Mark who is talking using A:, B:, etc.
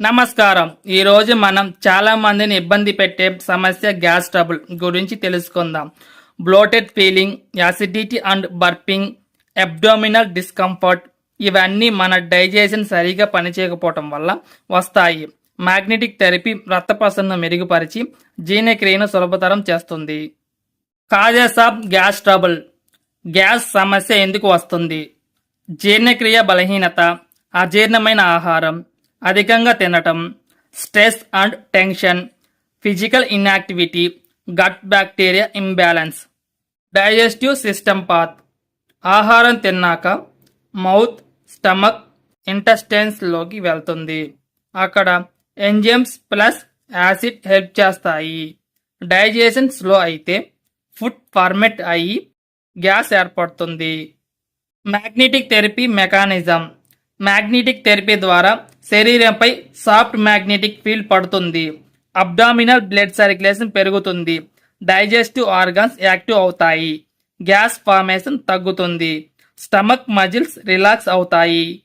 A: నమస్కారం. ఈరోజు మనం చాలా మందిని ఇబ్బంది పెట్టే సమస్య గ్యాస్ ట్రబుల్ గురించి తెలుసుకుందాం. Bloated feeling acidity and burping abdominal discomfort ఇవన్నీ మన డైజెషన్ సరిగా పనిచేయకపోవటం వల్ల వస్తాయి. మ్యాగ్నెటిక్ థెరపీ రక్త ప్రసరణ మెరుగుపరిచి జీర్ణక్రియను సులభతరం చేస్తుంది. Causes of gas trouble. Gas సమస్య ఎందుకు వస్తుంది? జీర్ణక్రియ బలహీనత అజీర్ణమైన ఆహారం అధికంగా తినటం stress and tension physical inactivity gut bacteria imbalance digestive system path ఆహారం తిన్నాక మౌత్ స్టమక్ ఇంటెస్టైన్స్లోకి వెళ్తుంది. అక్కడ ఎంజైమ్స్ ప్లస్ యాసిడ్ హెల్ప్ చేస్తాయి. డైజెషన్ స్లో అయితే ఫుడ్ ఫార్మెట్ అయ్యి గ్యాస్ ఏర్పడుతుంది. Magnetic therapy mechanism magnetic therapy ద్వారా శరీరంపై సాఫ్ట్ మ్యాగ్నెటిక్ ఫీల్డ్ పడుతుంది. అబ్డామినల్ బ్లడ్ సర్క్యులేషన్ పెరుగుతుంది. డైజెస్టివ్ ఆర్గాన్స్ యాక్టివ్ అవుతాయి. గ్యాస్ ఫార్మేషన్ తగ్గుతుంది. స్టమక్ మజిల్స్ రిలాక్స్ అవుతాయి.